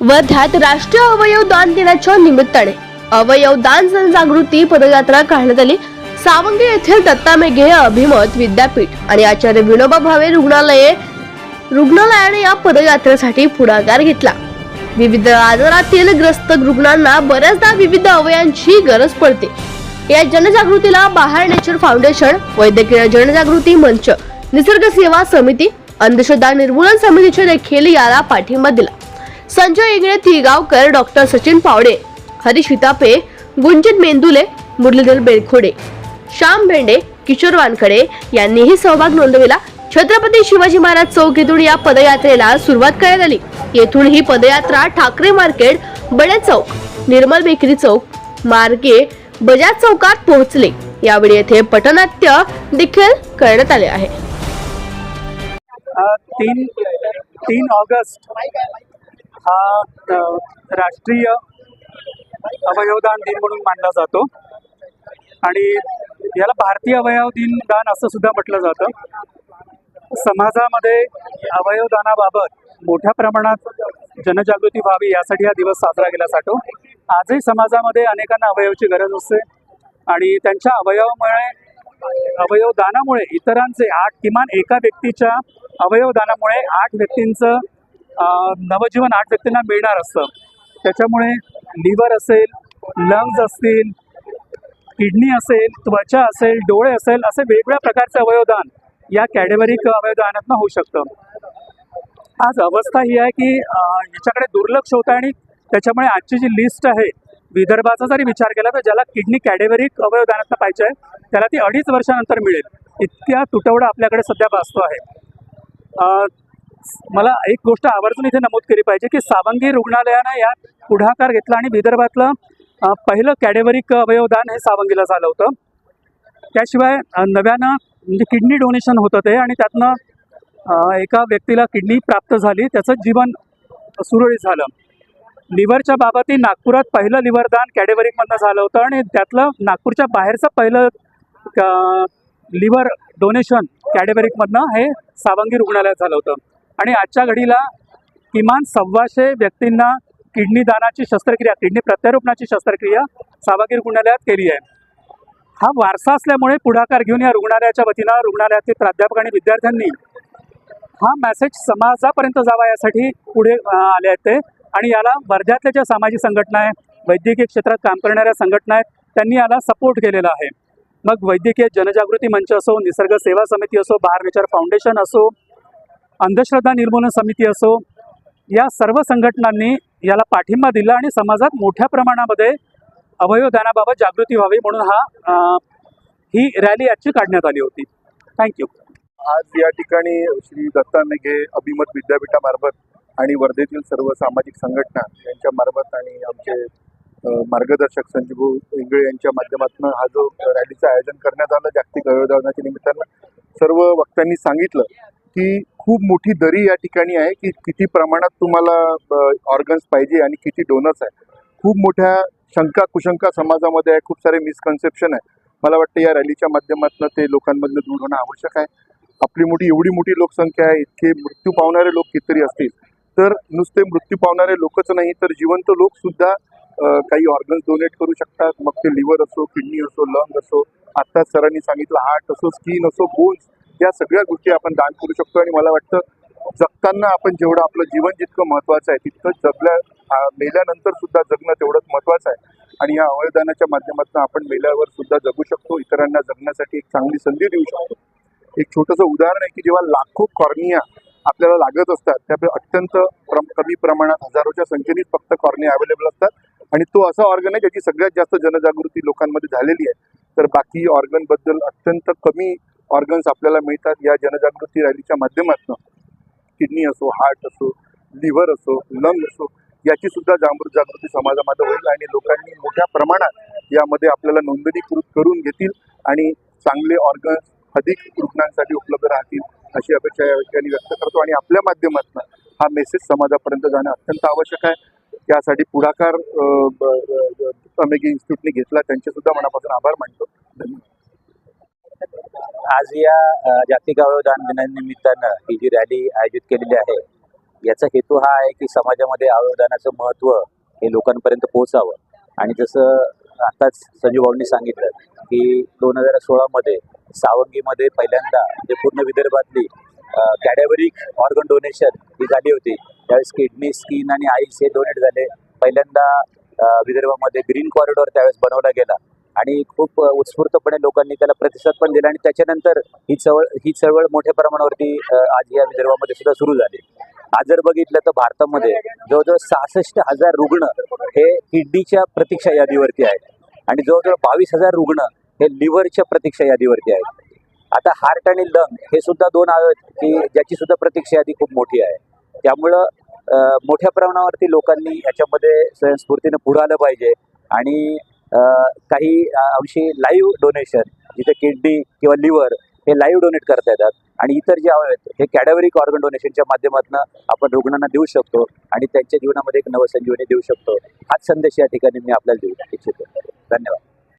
वर्ध्यात राष्ट्रीय अवयव दान दिनाच्या निमित्ताने अवयव दान जनजागृती पदयात्रा काढण्यात आली. सावंगी येथील दत्ता मेघे अभिमत विद्यापीठ आणि आचार्य विनोबा भावे रुग्णालये रुग्णालयाने या पदयात्रेसाठी पुढाकार घेतला. विविध आजारातील ग्रस्त रुग्णांना बऱ्याचदा विविध अवयांची गरज पडते. या जनजागृतीला बाहेर नेचर फाउंडेशन वैद्यकीय जनजागृती मंच निसर्ग सेवा समिती अंधश्रद्धा निर्मूलन समितीचे देखील याला पाठिंबा दिला. संजय इंगळे तिगावकर डॉक्टर सचिन पावडे हरीश हितापे गुंजित मेंदुले मुरलीधर बेलखोडे श्याम भेंडे किशोर वानखडे यांनीही सहभाग नोंदविला. छत्रपती शिवाजी महाराज चौक येथून या पदयात्रेला सुरुवात करण्यात आली. येथून ही पदयात्रा ठाकरे मार्केट बडे चौक निर्मल बेकरी चौक मार्गे बजाज चौकात पोहोचले. यावेळी येथे पटनाट्य देखील करण्यात आले आहे. तीन तीन ऑगस्ट हा राष्ट्रीय अवयवदान दिन म्हणून मानला जातो. आणि याला भारतीय अवयव दिन दान असं सुद्धा म्हटलं जातं. समाजामध्ये अवयवदानाबाबत मोठ्या प्रमाणात जनजागृती व्हावी यासाठी हा दिवस साजरा केला जातो. आजही समाजामध्ये अनेकांना अवयवची गरज असते. आणि त्यांच्या अवयवामुळे अवयवदानामुळे इतरांचे आठ किमान एका व्यक्तीच्या अवयवदानामुळे आठ व्यक्तींचं नवजीवन आठ व्यक्तींना मिळणार असतं. त्याच्यामुळे लिव्हर असेल लंग्स असतील किडनी असेल त्वचा असेल डोळे असेल असे वेगवेगळ्या प्रकारचे अवयवदान या कॅटेगरीक अवयवदानातनं होऊ शकतं. आज अवस्था ही आहे की याच्याकडे दुर्लक्ष होतं आणि त्याच्यामुळे आजची जी लिस्ट आहे विदर्भाचा जरी विचार केला तर ज्याला किडनी कॅटेगरीक अवयवदानातनं पाहिजे आहे त्याला ती अडीच वर्षानंतर मिळेल. इतक्या तुटवडा आपल्याकडे सध्या भासतो आहे. मला एक गोष्ट आवर्जून इथे नमूद केली पाहिजे की सावंगी रुग्णालयानं यात पुढाकार घेतला आणि विदर्भातलं पहिलं कॅटेगरीक अवयवदान हे सावंगीला झालं होतं. त्याशिवाय नव्यानं म्हणजे किडनी डोनेशन होतं ते आणि त्यातनं एका व्यक्तीला किडनी प्राप्त झाली त्याचं जीवन सुरळीत झालं. लिव्हरच्या बाबतीत नागपुरात पहिलं लिव्हरदान कॅटेगरीमधनं झालं होतं आणि त्यातलं नागपूरच्या बाहेरचं पहिलं लिव्हर डोनेशन कॅटेगरीमधनं हे सावंगी रुग्णालयात झालं होतं. आणि आजच्या घडीला किमान सव्वाशे व्यक्तींना किडनी दानाची शस्त्रक्रिया किडनी प्रत्यारोपणाची शस्त्रक्रिया सावंगी रुग्णालयात केली आहे. हा वारसा असल्यामुळे पुढाकार घेऊन या रुग्णालयाच्या वतीनं रुग्णालयातील प्राध्यापक आणि विद्यार्थ्यांनी हा मेसेज समाजापर्यंत जावा यासाठी पुढे आले आहेत ते. आणि याला वर्ध्यातल्या ज्या सामाजिक संघटना आहे वैद्यकीय क्षेत्रात काम करणाऱ्या संघटना आहेत त्यांनी याला सपोर्ट केलेला आहे. मग वैद्यकीय जनजागृती मंच असो निसर्ग सेवा समिती असो बाहेर विचार फाउंडेशन असो अंधश्रद्धा निर्मूलन समिती असो या सर्व संघटनांनी याला पाठिंबा दिला आणि समाजात मोठ्या प्रमाणामध्ये अवयवदानाबाबत जागृती व्हावी म्हणून हा ही रॅली आजची काढण्यात आली होती. थँक्यू आज या ठिकाणी श्री दत्ता मेघे अभिमत विद्यापीठामार्फत आणि वर्धेतील सर्व सामाजिक संघटना यांच्या मार्फत आणि आमचे मार्गदर्शक संजीव इंगळे यांच्या माध्यमातून हा जो रॅलीचं आयोजन करण्यात आलं जागतिक अवयवदानाच्या निमित्तानं सर्व वक्त्यांनी सांगितलं की खूप मोठी दरी या ठिकाणी आहे की किती प्रमाणात तुम्हाला ऑर्गन्स पाहिजे आणि किती डोनर्स आहे. खूप मोठ्या शंका कुशंका समाजामध्ये आहे खूप सारे मिसकन्सेप्शन आहे. मला वाटतं या रॅलीच्या माध्यमातून ते लोकांमधनं दूर होणं आवश्यक आहे. आपली मोठी एवढी मोठी लोकसंख्या आहे इतके मृत्यू पावणारे लोक कितीतरी असतील तर नुसते मृत्यू पावणारे लोकच नाही तर जिवंत लोक सुद्धा काही ऑर्गन्स डोनेट करू शकतात. मग ते लिव्हर असो किडनी असो लंग असो. आत्ताच सरांनी सांगितलं हार्ट असो स्किन असो बोन्स या सगळ्या गोष्टी आपण दान करू शकतो. आणि मला वाटतं जगताना आपण जेवढं आपलं जीवन जितकं महत्त्वाचं आहे तितकं जगल्या मेल्यानंतर सुद्धा जगणं तेवढंच महत्त्वाचं आहे. आणि या अवयदानाच्या माध्यमातून आपण मेल्यावर सुद्धा जगू शकतो. इतरांना जगण्यासाठी एक चांगली संधी देऊ शकतो. एक छोटंसं उदाहरण आहे की जेव्हा लाखो कॉर्निया आपल्याला लागत असतात त्या अत्यंत प्रम कमी प्रमाणात हजारोच्या संख्येनेच फक्त कॉर्निया अवेलेबल असतात. आणि तो असा ऑर्गन आहे ज्याची सगळ्यात जास्त जनजागृती लोकांमध्ये झालेली आहे. तर बाकी ऑर्गनबद्दल अत्यंत कमी ऑर्गन्स आपल्याला मिळतात या जनजागृती रॅलीच्या माध्यमातून. किडनी असो हार्ट असो लिव्हर असो लंग असो याची सुद्धा जागृत जागृती समाजामध्ये होईल आणि लोकांनी मोठ्या प्रमाणात यामध्ये आपल्याला नोंदणीकृत करून घेतील आणि चांगले ऑर्गन्स अधिक रुग्णांसाठी उपलब्ध राहतील अशी अपेक्षा या ठिकाणी व्यक्त करतो. आणि आपल्या माध्यमातून हा मेसेज समाजापर्यंत जाणं अत्यंत आवश्यक आहे. यासाठी पुढाकार अं, अमेगी इन्स्टिट्यूटने घेतला. त्यांचे सुद्धा मनापासून आभार मानतो. धन्यवाद. आज या जागतिक अवयवदान दिनानिमित्तानं ही जी रॅली आयोजित केलेली आहे याचा हेतू हा आहे की समाजामध्ये अवयवदानाचं महत्त्व हे लोकांपर्यंत पोहोचावं. आणि जसं आताच संजू भाऊंनी सांगितलं की दोन हजार सोळामध्ये सावंगीमध्ये पहिल्यांदा म्हणजे पूर्ण विदर्भातली कॅडेवरिक ऑर्गन डोनेशन ही झाली होती. त्यावेळेस किडनी स्किन आणि आईस हे डोनेट झाले. पहिल्यांदा विदर्भामध्ये ग्रीन कॉरिडॉर त्यावेळेस बनवला गेला. आणि खूप उत्स्फूर्तपणे लोकांनी त्याला प्रतिसाद पण दिला आणि त्याच्यानंतर ही चळवळ ही चळवळ मोठ्या प्रमाणावरती आज या विदर्भामध्ये सुद्धा सुरू झाली. आज जर बघितलं तर भारतामध्ये जवळजवळ सहासष्ट हजार रुग्ण हे किडनीच्या प्रतीक्षा यादीवरती आहेत. आणि जवळजवळ बावीस हजार रुग्ण हे लिव्हरच्या प्रतीक्षा यादीवरती आहेत आता हार्ट आणि लंग हे सुद्धा दोन आहेत की ज्याची सुद्धा प्रतीक्षा यादी खूप मोठी आहे. त्यामुळं मोठ्या प्रमाणावरती लोकांनी याच्यामध्ये स्वयंस्फूर्तीनं पुढं आलं पाहिजे. आणि काही अंशी लाईव्ह डोनेशन जिथे किडनी किंवा लिव्हर हे लाईव्ह डोनेट करता येतात. आणि इतर जे आहेत हे कॅडॅवरिक ऑर्गन डोनेशनच्या माध्यमातून आपण रुग्णांना देऊ शकतो आणि त्यांच्या जीवनामध्ये एक नवसंजीवनी देऊ शकतो. हाच संदेश या ठिकाणी मी आपल्याला देऊ इच्छितो. धन्यवाद.